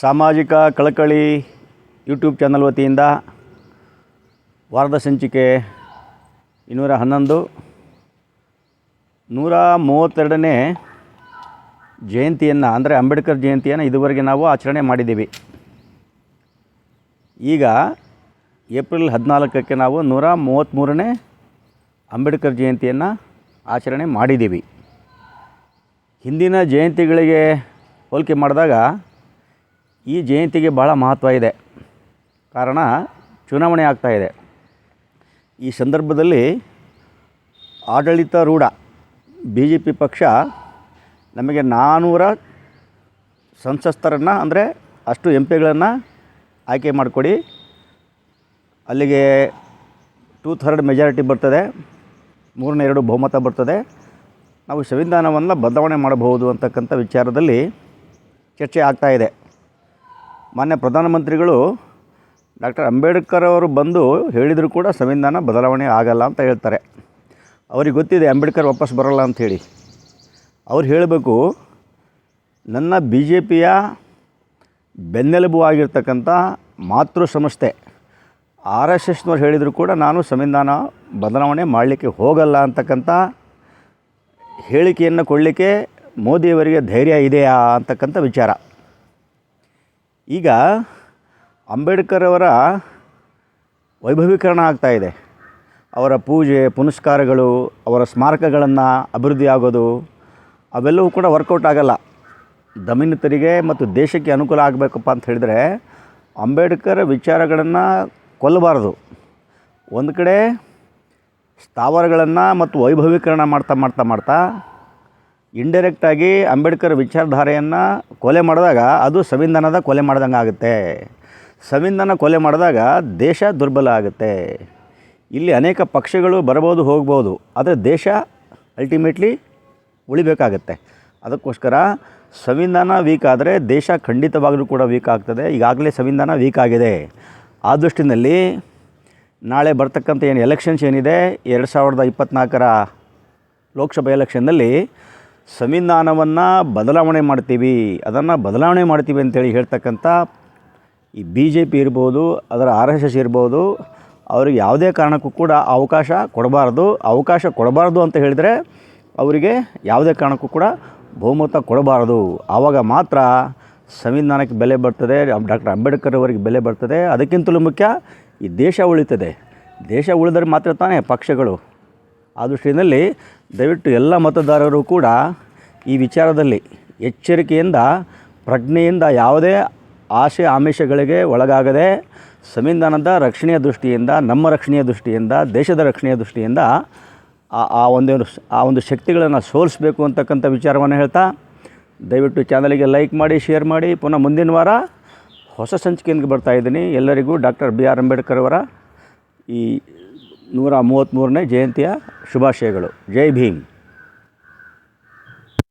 ಸಾಮಾಜಿಕ ಕಳಕಳಿ YouTube channel ವತಿಯಿಂದ ವಾರದ ಸಂಚಿಕೆ ಇನ್ನೂರ ಹನ್ನೊಂದು, ನೂರ ಮೂವತ್ತೆರಡನೇ ಜಯಂತಿಯನ್ನು, ಅಂದರೆ ಅಂಬೇಡ್ಕರ್ ಜಯಂತಿಯನ್ನು ಇದುವರೆಗೆ ನಾವು ಆಚರಣೆ ಮಾಡಿದ್ದೀವಿ. ಈಗ ಏಪ್ರಿಲ್ ಹದಿನಾಲ್ಕಕ್ಕೆ ನಾವು ನೂರ ಮೂವತ್ತ್ಮೂರನೇ ಅಂಬೇಡ್ಕರ್ ಜಯಂತಿಯನ್ನು ಆಚರಣೆ ಮಾಡಿದ್ದೀವಿ. ಹಿಂದಿನ ಜಯಂತಿಗಳಿಗೆ ಹೋಲಿಕೆ ಮಾಡಿದಾಗ ಈ ಜಯಂತಿಗೆ ಭಾಳ ಮಹತ್ವ ಇದೆ. ಕಾರಣ ಚುನಾವಣೆ ಆಗ್ತಾಯಿದೆ ಈ ಸಂದರ್ಭದಲ್ಲಿ ಆಡಳಿತಾರೂಢ ಬಿ ಜೆ ಪಿ ಪಕ್ಷ ನಮಗೆ ನಾನ್ನೂರ ಸಂಸಸ್ತರನ್ನು ಅಂದರೆ ಅಷ್ಟು ಎಂ ಪಿಗಳನ್ನು ಆಯ್ಕೆ ಮಾಡಿಕೊಡಿ. ಅಲ್ಲಿಗೆ ಟೂ ಥರ್ಡ್ ಮೆಜಾರಿಟಿ ಬರ್ತದೆ. ಮೂರನೇ ಎರಡು ಬಹುಮತ ಬರ್ತದೆ. ನಾವು ಸಂವಿಧಾನವನ್ನು ಬದಲಾವಣೆ ಮಾಡಬಹುದು ಅಂತಕ್ಕಂಥ ವಿಚಾರದಲ್ಲಿ ಚರ್ಚೆ ಆಗ್ತಾ ಇದೆ. ಮಾನ್ಯ ಪ್ರಧಾನಮಂತ್ರಿಗಳು, ಡಾಕ್ಟರ್ ಅಂಬೇಡ್ಕರ್ ಅವರು ಬಂದು ಹೇಳಿದರೂ ಕೂಡ ಸಂವಿಧಾನ ಬದಲಾವಣೆ ಆಗಲ್ಲ ಅಂತ ಹೇಳ್ತಾರೆ. ಅವ್ರಿಗೆ ಗೊತ್ತಿದೆ ಅಂಬೇಡ್ಕರ್ ವಾಪಸ್ ಬರೋಲ್ಲ ಅಂಥೇಳಿ ಅವ್ರು ಹೇಳಬೇಕು, ನನ್ನ ಬಿ ಜೆ ಪಿಯ ಬೆನ್ನೆಲುಬು ಆಗಿರ್ತಕ್ಕಂಥ ಮಾತೃ ಸಂಸ್ಥೆ, ಆರ್ ಎಸ್ ಎಸ್ನವ್ರು ಹೇಳಿದರೂ ಕೂಡ ನಾನು ಸಂವಿಧಾನ ಬದಲಾವಣೆ ಮಾಡಲಿಕ್ಕೆ ಹೋಗಲ್ಲ ಅಂತಕ್ಕಂಥ ಹೇಳಿಕೆಯನ್ನು ಕೊಡಲಿಕ್ಕೆ ಮೋದಿಯವರಿಗೆ ಧೈರ್ಯ ಇದೆಯಾ ಅಂತಕ್ಕಂಥ ವಿಚಾರ. ಈಗ ಅಂಬೇಡ್ಕರ್ ಅವರ ವೈಭವೀಕರಣ ಆಗ್ತಾ ಇದೆ. ಅವರ ಪೂಜೆ, ಪುನಸ್ಕಾರಗಳು, ಅವರ ಸ್ಮಾರಕಗಳನ್ನು ಅಭಿವೃದ್ಧಿ ಆಗೋದು, ಅವೆಲ್ಲವೂ ಕೂಡ ವರ್ಕೌಟ್ ಆಗಲ್ಲ. ದಮನಿತರಿಗೆ ಮತ್ತು ದೇಶಕ್ಕೆ ಅನುಕೂಲ ಆಗಬೇಕಪ್ಪ ಅಂತ ಹೇಳಿದರೆ ಅಂಬೇಡ್ಕರ್ ವಿಚಾರಗಳನ್ನು ಕೊಲ್ಲಬಾರದು. ಒಂದು ಕಡೆ ಸ್ಥಾವರಗಳನ್ನು ಮತ್ತು ವೈಭವೀಕರಣ ಮಾಡ್ತಾ ಮಾಡ್ತಾ ಮಾಡ್ತಾ ಇಂಡೈರೆಕ್ಟಾಗಿ ಅಂಬೇಡ್ಕರ್ ವಿಚಾರಧಾರೆಯನ್ನು ಕೊಲೆ ಮಾಡಿದಾಗ ಅದು ಸಂವಿಧಾನದ ಕೊಲೆ ಮಾಡ್ದಂಗೆ ಆಗುತ್ತೆ. ಸಂವಿಧಾನ ಕೊಲೆ ಮಾಡಿದಾಗ ದೇಶ ದುರ್ಬಲ ಆಗುತ್ತೆ. ಇಲ್ಲಿ ಅನೇಕ ಪಕ್ಷಗಳು ಬರಬಹುದು ಹೋಗ್ಬೋದು ಆದರೆ ದೇಶ ಅಲ್ಟಿಮೇಟ್ಲಿ ಉಳಿಬೇಕಾಗತ್ತೆ. ಅದಕ್ಕೋಸ್ಕರ ಸಂವಿಧಾನ ವೀಕ್ ಆದರೆ ದೇಶ ಖಂಡಿತವಾಗಲೂ ಕೂಡ ವೀಕ್ ಆಗ್ತದೆ. ಈಗಾಗಲೇ ಸಂವಿಧಾನ ವೀಕ್ ಆಗಿದೆ. ಆ ದೃಷ್ಟಿನಲ್ಲಿ ನಾಳೆ ಬರ್ತಕ್ಕಂಥ ಏನು ಎಲೆಕ್ಷನ್ಸ್ ಏನಿದೆ, ಎರಡು ಸಾವಿರದ ಇಪ್ಪತ್ತ್ನಾಲ್ಕರ ಲೋಕಸಭಾ ಎಲೆಕ್ಷನ್ನಲ್ಲಿ ಸಂವಿಧಾನವನ್ನು ಬದಲಾವಣೆ ಮಾಡ್ತೀವಿ, ಅದನ್ನು ಬದಲಾವಣೆ ಮಾಡ್ತೀವಿ ಅಂತೇಳಿ ಹೇಳ್ತಕ್ಕಂಥ ಈ ಬಿ ಜೆ ಪಿ ಇರ್ಬೋದು, ಅದರ ಆರ್ ಎಸ್ ಎಸ್ ಇರ್ಬೋದು, ಅವ್ರಿಗೆ ಯಾವುದೇ ಕಾರಣಕ್ಕೂ ಕೂಡ ಅವಕಾಶ ಕೊಡಬಾರ್ದು ಅವಕಾಶ ಕೊಡಬಾರ್ದು ಅಂತ ಹೇಳಿದರೆ ಅವರಿಗೆ ಯಾವುದೇ ಕಾರಣಕ್ಕೂ ಕೂಡ ಬಹುಮತ ಕೊಡಬಾರದು. ಆವಾಗ ಮಾತ್ರ ಸಂವಿಧಾನಕ್ಕೆ ಬೆಲೆ ಬರ್ತದೆ, ಡಾಕ್ಟರ್ ಅಂಬೇಡ್ಕರ್ ಅವರಿಗೆ ಬೆಲೆ ಬರ್ತದೆ, ಅದಕ್ಕಿಂತಲೂ ಮುಖ್ಯ ಈ ದೇಶ ಉಳಿತದೆ. ದೇಶ ಉಳಿದರೆ ಮಾತ್ರ ತಾನೇ ಪಕ್ಷಗಳು. ಆ ದೃಷ್ಟಿಯಲ್ಲಿ ದಯವಿಟ್ಟು ಎಲ್ಲ ಮತದಾರರು ಕೂಡ ಈ ವಿಚಾರದಲ್ಲಿ ಎಚ್ಚರಿಕೆಯಿಂದ, ಪ್ರಜ್ಞೆಯಿಂದ ಯಾವುದೇ ಆಶೆ ಆಮಿಷಗಳಿಗೆ ಒಳಗಾಗದೆ ಸಂವಿಧಾನದ ರಕ್ಷಣೆಯ ದೃಷ್ಟಿಯಿಂದ, ನಮ್ಮ ರಕ್ಷಣೆಯ ದೃಷ್ಟಿಯಿಂದ, ದೇಶದ ರಕ್ಷಣೆಯ ದೃಷ್ಟಿಯಿಂದ ಆ ಆ ಒಂದು ಆ ಒಂದು ಶಕ್ತಿಗಳನ್ನು ಸೋಲಿಸಬೇಕು ಅಂತಕ್ಕಂಥ ವಿಚಾರವನ್ನು ಹೇಳ್ತಾ ದಯವಿಟ್ಟು ಚಾನಲಿಗೆ ಲೈಕ್ ಮಾಡಿ, ಶೇರ್ ಮಾಡಿ. ಪುನಃ ಮುಂದಿನ ವಾರ ಹೊಸ ಸಂಚಿಕೆಯಿಂದ ಬರ್ತಾ ಇದ್ದೀನಿ. ಎಲ್ಲರಿಗೂ ಡಾಕ್ಟರ್ ಬಿ ಆರ್ ಅಂಬೇಡ್ಕರ್ ಅವರ ಈ ನೂರ ಮೂವತ್ತ್ಮೂರನೇ ಜಯಂತಿಯ ಶುಭಾಶಯಗಳು. ಜೈ ಭೀಮ್.